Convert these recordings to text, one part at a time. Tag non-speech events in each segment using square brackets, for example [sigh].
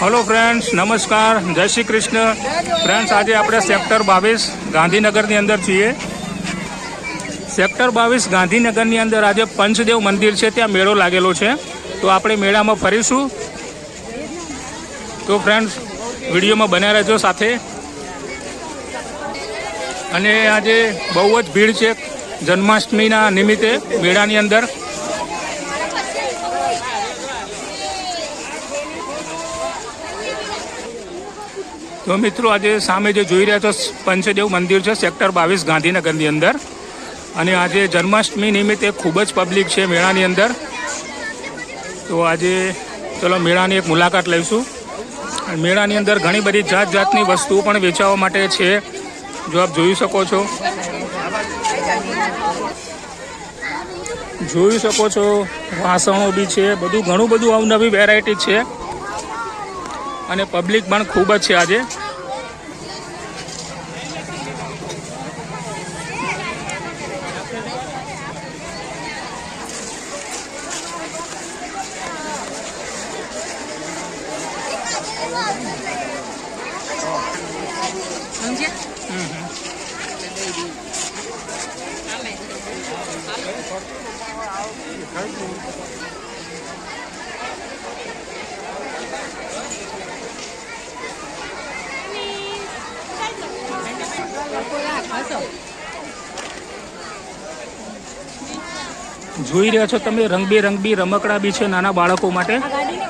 Hello friends નમસ્કાર જય Shri Krishna friends આજે આપણે સેક્ટર બાવીસ ગાંધીનગરની અંદર છીએ. સેક્ટર બાવીસ ગાંધીનગરની અંદર આજે પંચદેવ મંદિર છે, ત્યાં મેળો લાગેલો છે. તો આપણે મેળામાં ફરીશું. તો ફ્રેન્ડ્સ વિડીયોમાં બન્યા રહેજો સાથે. અને આજે બહુ જ ભીડ છે જન્માષ્ટમીના નિમિત્તે મેળાની અંદર. તો મિત્રો આજે સામે જે જોઈ રહ્યા છો, પંચદેવ મંદિર છે, સેક્ટર બાવીસ ગાંધીનગરની અંદર. અને આજે જન્માષ્ટમી નિમિત્તે ખૂબ જ પબ્લિક છે મેળાની અંદર. તો આજે ચલો મેળાની એક મુલાકાત લઈશું. મેળાની અંદર ઘણી બધી જાત જાતની વસ્તુઓ પણ વેચાવા માટે છે. જો આપ જોઈ શકો છો. જોઈ શકો છો, વાસણો બી છે, બધું ઘણું બધું અવનવી વેરાયટી છે. અને પબ્લિક પણ ખૂબ જ છે આજે. જોઈ રહ્યા છો તમે રંગબેરંગી રમકડા બી છે નાના બાળકો માટે.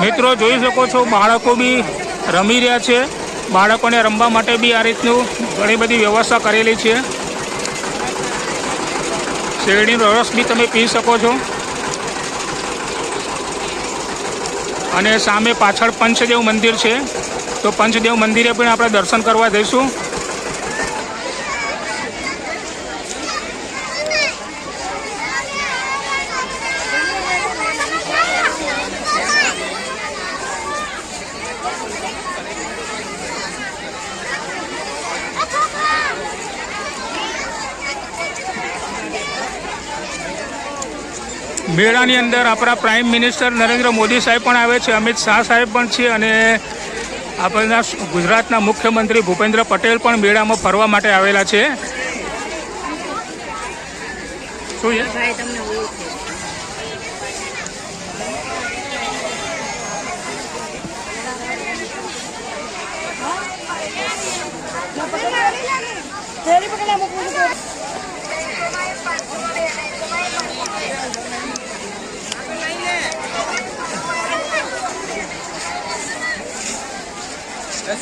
મિત્રો, જોઈ શકો છો, બાળકો બી રમી રહ્યા છે. બાળકોને રમવા માટે બી આ રીતનું ઘણી બધી વ્યવસ્થા કરેલી છે. શેરડીનો રસ બી તમે પી શકો છો. અને સામે પાછળ પંચદેવ મંદિર છે. તો પંચદેવ મંદિરે પણ આપણે દર્શન કરવા જઈશું. મેળાની અંદર આપણા પ્રાઇમ મિનિસ્ટર નરેન્દ્ર મોદી સાહેબ પણ આવે છે અમિત શાહ સાહેબ પણ છે અને આપણા ગુજરાતના મુખ્યમંત્રી ભૂપેન્દ્ર પટેલ પણ મેળામાં ફરવા માટે આવેલા છે. શું છે ભાઈ તમને ઓળખે થેલી પકડે મૂકવું છે રામ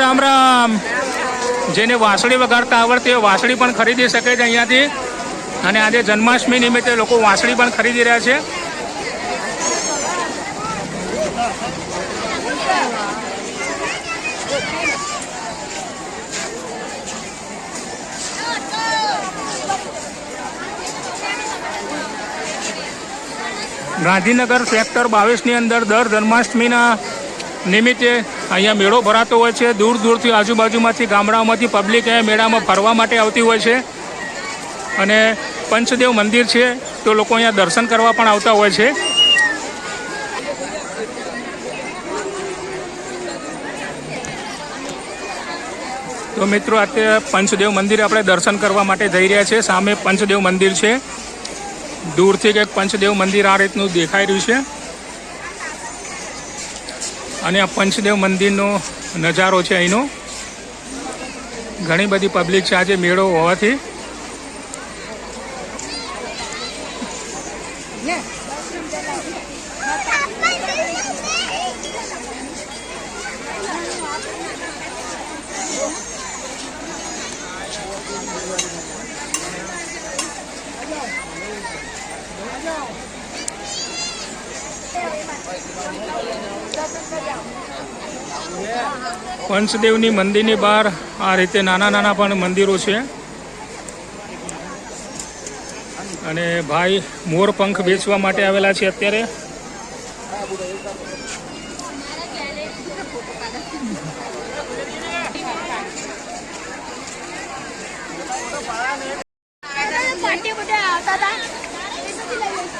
રામ રામ. જેને વાંસળી વગાડતા આવડતી હોય વાંસળી પણ ખરીદી શકે છે અહીંયાથી. અને આજે જન્માષ્ટમી નિમિત્તે લોકો વાંસળી પણ ખરીદી રહ્યા છે. ગાંધીનગર સેક્ટર બાવીસની અંદર દર જન્માષ્ટમીના નિમિત્તે અહીંયા મેળો ભરાતો હોય છે. દૂર દૂરથી આજુબાજુમાંથી ગામડાઓમાંથી પબ્લિક અહીંયા મેળામાં ફરવા માટે આવતી હોય છે. અને પંચદેવ મંદિર છે, તો લોકો અહીંયા દર્શન કરવા પણ આવતા હોય છે. તો મિત્રો અત્યારે પંચદેવ મંદિર આપણે દર્શન કરવા માટે જઈ રહ્યા છે સામે પંચદેવ મંદિર છે. દૂરથી કંઈક પંચદેવ મંદિર આ રીતનું દેખાઈ રહ્યું છે. અને આ પંચદેવ મંદિરનો નજારો છે અહીંનો. ઘણી બધી પબ્લિક છે આજે મેળો હોવાથી. પંચદેવની મંદિરની બહાર આ રીતે નાના નાના પણ મંદિરો છે. અને ભાઈ મોર પંખ વેચવા માટે આવેલા છે અત્યારે એ સુધી લઈ લઈશ.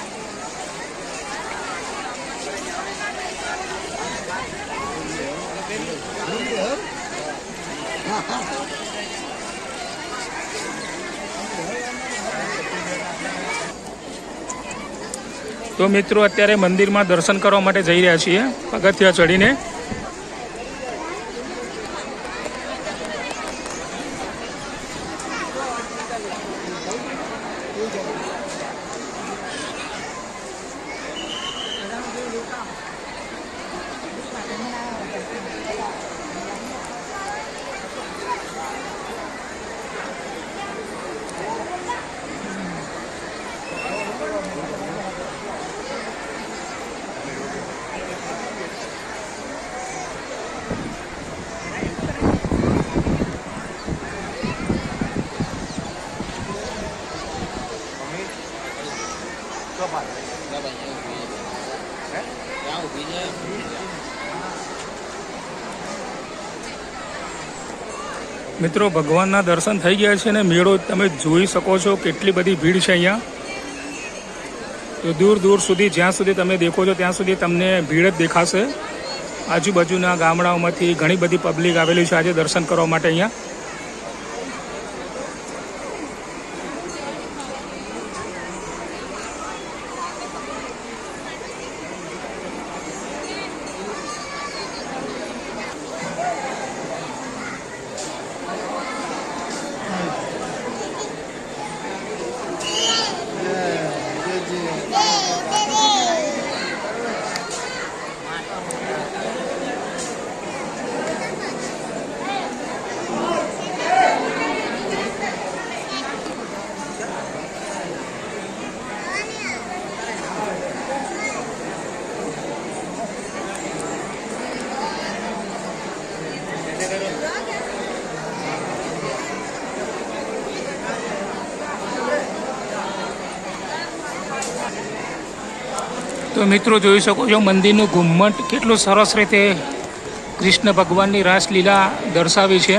તો મિત્રો અત્યારે મંદિરમાં દર્શન કરવા માટે જઈ રહ્યા છીએ પગથિયા ચડીને મિત્રો, ભગવાનના દર્શન થઈ ગયા છે અને મેળો તમે જોઈ શકો છો કેટલી બધી ભીડ છે અહીંયા. તો દૂર દૂર સુધી, જ્યાં સુધી તમે દેખો છો, ત્યાં સુધી તમને ભીડ જ દેખાશે. આજુબાજુના ગામડાઓમાંથી ઘણી બધી પબ્લિક આવેલી છે આજે દર્શન કરવા માટે અહીંયા. તો મિત્રો જોઈ શકો છો મંદિરનું ઘુમ્મટ કેટલું સરસ રીતે કૃષ્ણ ભગવાનની રાસલીલા દર્શાવી છે.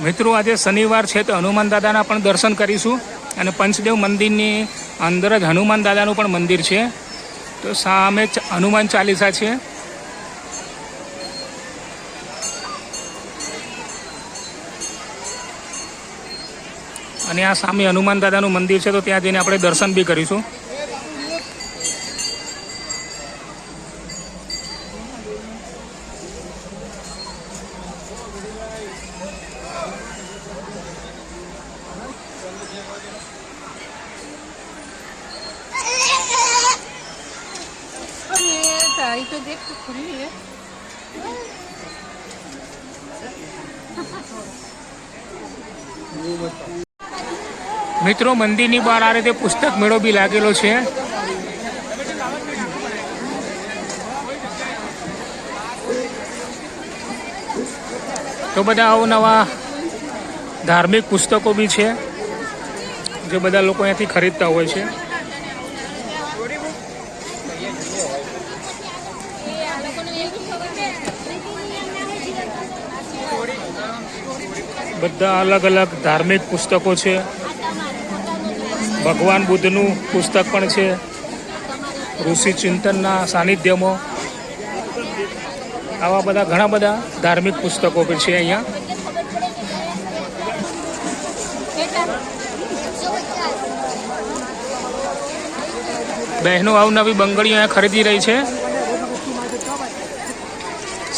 મિત્રો, આજે શનિવાર છે તો હનુમાન દાદાના પણ દર્શન કરીશું અને પંચદેવ મંદિરની અંદર જ હનુમાન દાદાનું પણ મંદિર છે. તો સામે હનુમાન ચાલીસા છે. અને આ સામે હનુમાન દાદાનું મંદિર છે તો ત્યાં જઈને આપણે દર્શન બી કરીશું. તારી તો દેખ મિત્રો, મંદિરની બહાર આ રીતે પુસ્તક મેળો બી લાગેલો છે. તો બધા અવનવા ધાર્મિક પુસ્તકો બી છે, જે બધા લોકો અહીંયાથી ખરીદતા હોય છે. બધા અલગ અલગ ધાર્મિક પુસ્તકો છે. ભગવાન બુદ્ધનું પુસ્તક પણ છે. ઋષિ ચિંતનના સાનિધ્યમાં આવા બધા ઘણા બધા ધાર્મિક પુસ્તકો પણ છે અહીંયા. બહેનો અવનવી બંગડીઓ અહીંયા ખરીદી રહી છે.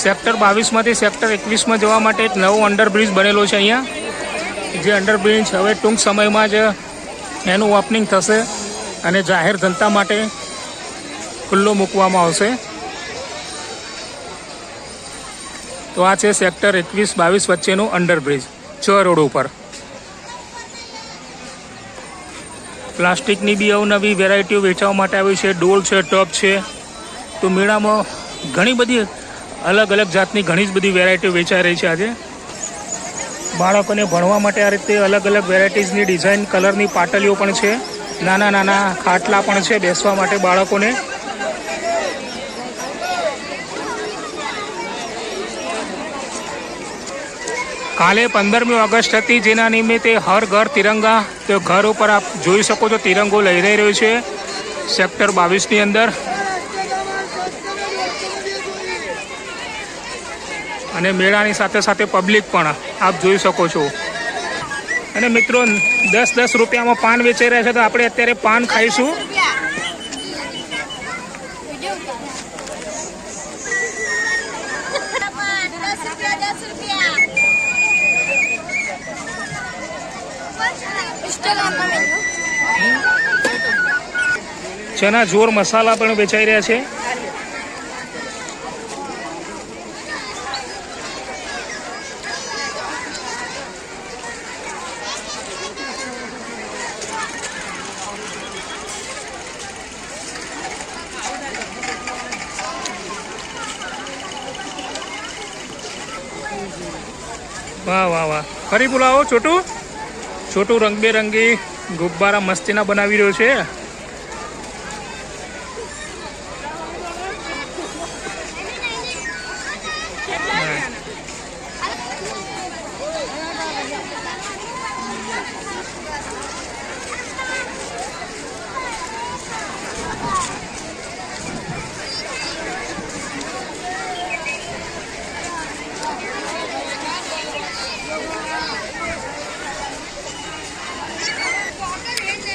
સેક્ટર બાવીસમાંથી સેક્ટર એકવીસમાં જવા માટે એક નવો અંડરબ્રિજ બનેલો છે અહીંયા. જે અંડરબ્રિજ હવે ટૂંક સમયમાં જ એનું ઓપનિંગ થશે અને જાહેર જનતા માટે ખુલ્લો મૂકવામાં આવશે. તો આ છે સેક્ટર એકવીસ બાવીસ વચ્ચેનું અંડરબ્રિજ છ રોડ ઉપર. પ્લાસ્ટિકની બી અવનવી વેરાયટીઓ વેચવા માટે આવી છે, ડોલ છે ટપ છે. તો મેળામાં ઘણી બધી અલગ અલગ જાતની ઘણી જ બધી વેરાયટીઓ વેચાઈ રહી છે આજે. બાળકોને ભણવા માટે આ રીતે અલગ અલગ વેરાયટીઝની ડિઝાઇન, કલરની પાટલીઓ પણ છે. નાના નાના ખાટલા પણ છે બેસવા માટે બાળકોને. કાલે પંદરમી ઓગસ્ટ હતી, જેના નિમિત્તે હર ઘર તિરંગા, તો ઘર ઉપર આપ જોઈ શકો છો, તિરંગો લહેરાઈ રહ્યો છે. સેક્ટર બાવીસની અંદર. અને મેળાની સાથે સાથે પબ્લિક પણ આપ જોઈ શકો છો. અને મિત્રો, દસ દસ રૂપિયામાં પાન વેચાઈ રહ્યા છે, તો આપણે અત્યારે પાન ખાઈશું. ચના જોર મસાલા પણ વેચાઈ રહ્યા છે. વાહ વાહ વાહ. ફરી બોલાવો છોટું છોટું રંગબેરંગી ગુબ્બારા મસ્તીના બનાવી રહ્યો છે.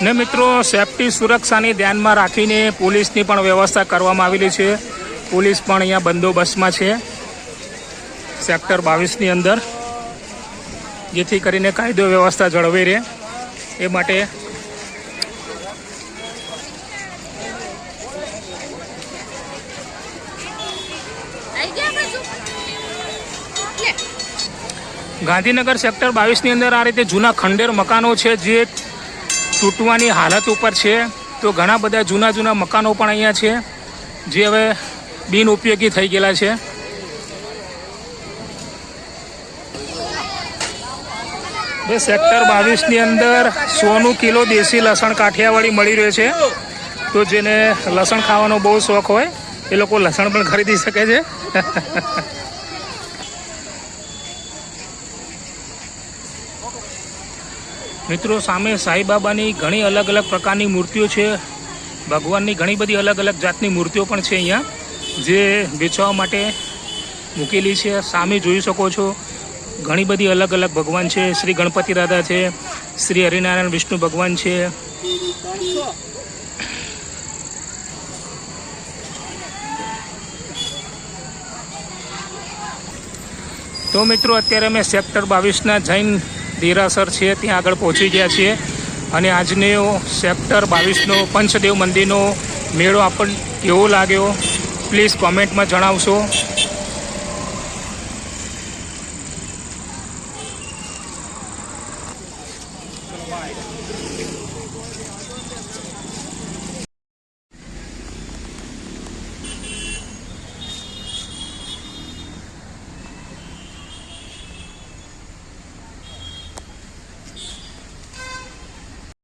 ને મિત્રો, સેફટી સુરક્ષાની ધ્યાનમાં રાખીને પોલીસની પણ વ્યવસ્થા કરવામાં આવેલી છે. પોલીસ પણ અહીંયા બંદોબસ્તમાં છે. સેક્ટર બાવીસની અંદર, જેથી કરીને કાયદો વ્યવસ્થા જળવાઈ રહે. એ માટે ગાંધીનગર સેક્ટર બાવીસની અંદર આ રીતે જૂના ખંડેર મકાનો છે, જે તૂટવાની હાલત ઉપર છે. તો ઘણા બધા જૂના જૂના મકાનો પણ અહીંયા છે, જે હવે બિન ઉપયોગી થઈ ગયેલા છે. બે સેક્ટર બાવીસની અંદર સોનું કિલો દેશી લસણ કાઠિયાવાડી મળી રહ્યો છે. તો જેને લસણ ખાવાનો બહુ શોખ હોય, એ લોકો લસણ પણ ખરીદી શકે છે. [laughs] મિત્રો, સામે સાંઈબાબાની ઘણી અલગ અલગ પ્રકારની મૂર્તિઓ છે. ભગવાનની ઘણી બધી અલગ અલગ જાતની મૂર્તિઓ પણ છે અહીંયા, જે વેચવા માટે મૂકેલી છે. સામે જોઈ શકો છો, ઘણી બધી અલગ અલગ ભગવાન છે. શ્રી ગણપતિ દાદા છે, શ્રી હરિનારાયણ વિષ્ણુ ભગવાન છે. તો મિત્રો, અત્યારે અમે સેક્ટર બાવીસના જૈન દેરાસર છે, ત્યાં આગળ પહોંચી ગયા છીએ. અને આજનો સેક્ટર બાવીસનો પંચદેવ મંદિરનો મેળો આપણને કેવો લાગ્યો? પ્લીઝ કોમેન્ટમાં જણાવશો.